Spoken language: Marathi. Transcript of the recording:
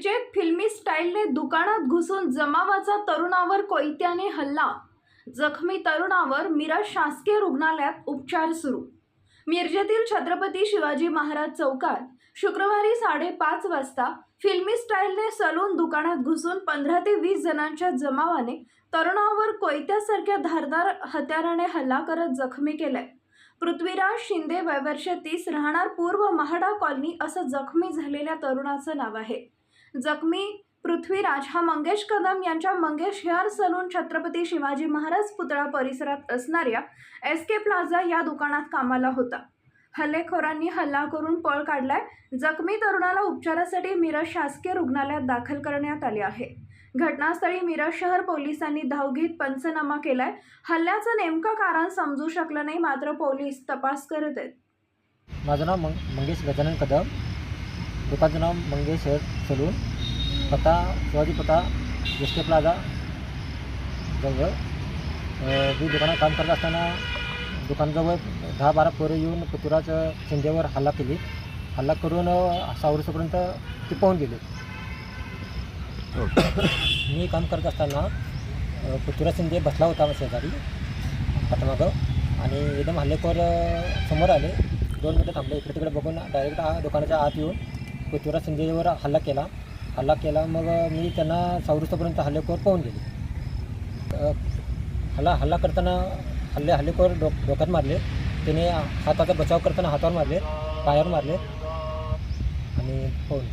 मिरजेत फिल्मी स्टाईलने दुकानात घुसून जमावाचा तरुणावर कोयत्याने हल्ला. जखमी तरुणावर मिरज शासकीय रुग्णालयात उपचार सुरू. मिरजेतील छत्रपती शिवाजी महाराज चौकात शुक्रवारी साडेपाच वाजता फिल्मी स्टाईलने सलून दुकानात घुसून पंधरा ते वीस जणांच्या जमावाने तरुणावर कोयत्यासारख्या धारदार हत्याराने हल्ला करत जखमी केलाय पृथ्वीराज शिंदे वयवर्ष तीस राहणार पूर्व महाडा कॉलनी असं जखमी झालेल्या तरुणाचं नाव आहे. जखमी पृथ्वीराज हा मंगेश कदम यांच्या मंगेश हेअर सलून छत्रपती शिवाजी महाराज पुतळा परिसरात असणाऱ्या एस के प्लाझा या दुकानात कामाला होता. हल्लेखोरांनी हल्ला करून पळ काढलाय. जखमी तरुणाला उपचारासाठी मिरज शासकीय रुग्णालयात दाखल करण्यात आले आहे. घटनास्थळी मिरज शहर पोलिसांनी धाव घेत पंचनामा केलाय. हल्ल्याचं नेमकं कारण समजू शकलं नाही मात्र पोलीस तपास करत आहेत. माझं नाव मंगेश गजानन कदम. दुकानचं नाव मंगेश हेअर सलून. पत्ता शिवाजी पत्ता एस के प्लाझा जवळ. मी दुकानात काम करत असताना दुकानाजवळ दहा बारा पोरं येऊन पृथ्वीराज शिंदेवर हल्ला केली. हल्ला करून सावरसपर्यंत ते पाहून गेले. मी काम करत असताना पृथ्वीराज शिंदे बसला होता शेजारी पाठीमागं. आणि एकदम हल्लेखोर समोर आले. दोन मिनटं थांबले. इकडे तिकडे बघून डायरेक्ट हा दुकानाच्या आत येऊन पृथ्वीराज शिंदेवर हल्ला केला. हल्ला केला मग मी त्यांना सावरुस्तपर्यंत हल्लेखोर पाहून गेले. हल्ला हल्ला करताना हल्ले हल्लेखोर डोक डोक्यात मारले. त्याने हाताचा बचाव करताना हातावर मारले पायावर मारले आणि पाहून